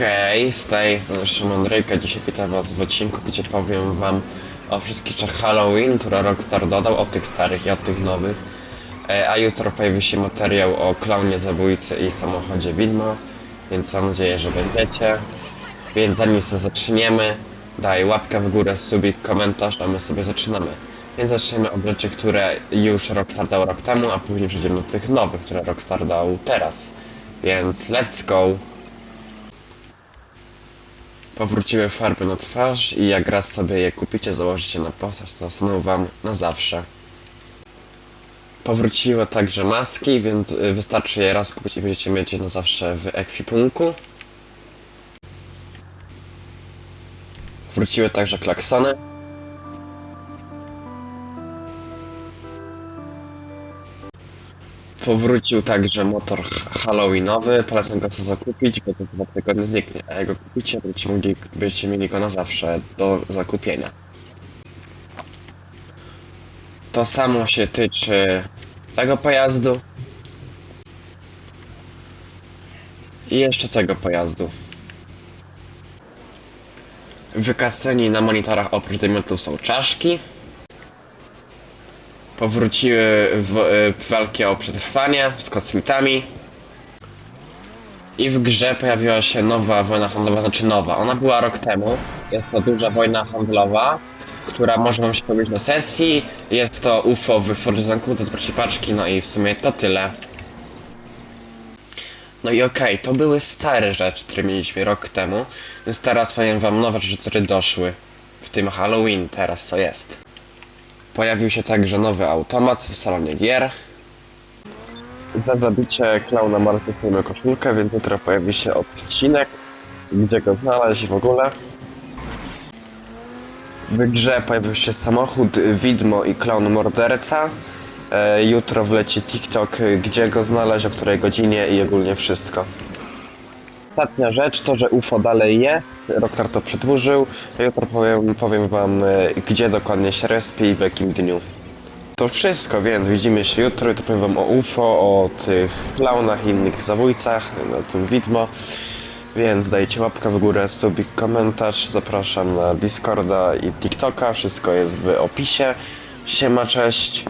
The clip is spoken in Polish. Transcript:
Hej, z tej Szymon Ryjka. Dzisiaj witam was w odcinku, gdzie powiem wam o wszystkich rzeczach Halloween, które Rockstar dodał, o tych starych i o tych nowych. E, A jutro pojawi się materiał o klaunie zabójcy i samochodzie widmo, więc mam nadzieję, że będziecie. Więc zanim się zaczniemy, daj łapkę w górę, subik, komentarz, a my sobie zaczynamy. Więc zaczniemy od rzeczy, które już Rockstar dał rok temu, a później przejdziemy do tych nowych, które Rockstar dał teraz. Więc let's go! Powróciły farby na twarz i jak raz sobie je kupicie, założycie na postać, to zostaną wam na zawsze. Powróciły także maski, więc y, wystarczy je raz kupić i będziecie mieć je na zawsze w ekwipunku. Wróciły także klaksony. Powrócił także motor halloweenowy, polecam go co zakupić, bo to dwa tygodnie zniknie, a jak go kupicie, będziecie, mogli, będziecie mieli go na zawsze do zakupienia. To samo się tyczy tego pojazdu i jeszcze tego pojazdu. Wykasani na monitorach oprócz dymiotu są czaszki. Powróciły w, y, walki o przetrwanie z kosmitami. I w grze pojawiła się nowa wojna handlowa, znaczy nowa. Ona była rok temu. Jest to duża wojna handlowa, która może wam się powiedzieć na sesji. Jest to UFO w Fordzanku, to z paczki, no i w sumie to tyle. No i okej, to były stare rzeczy, które mieliśmy rok temu. Więc teraz powiem wam nowe rzeczy, które doszły. W tym Halloween teraz co jest. Pojawił się także nowy automat w salonie gier. Za zabicie klauna martwimy koszulkę, więc jutro pojawi się odcinek, gdzie go znaleźć w ogóle. W grze pojawił się samochód, widmo i klaun morderca. E, jutro wleci TikTok, gdzie go znaleźć, o której godzinie i ogólnie wszystko. Ostatnia rzecz to, że UFO dalej je. Rockstar to przedłużył. Jutro powiem, powiem wam, e, gdzie dokładnie się respi i w jakim dniu. To wszystko, więc widzimy się jutro to powiem wam o UFO, o tych klaunach i innych zabójcach, o tym widmo. Więc dajcie łapkę w górę, subik, komentarz. Zapraszam na Discorda i TikToka. Wszystko jest w opisie. Siema, cześć.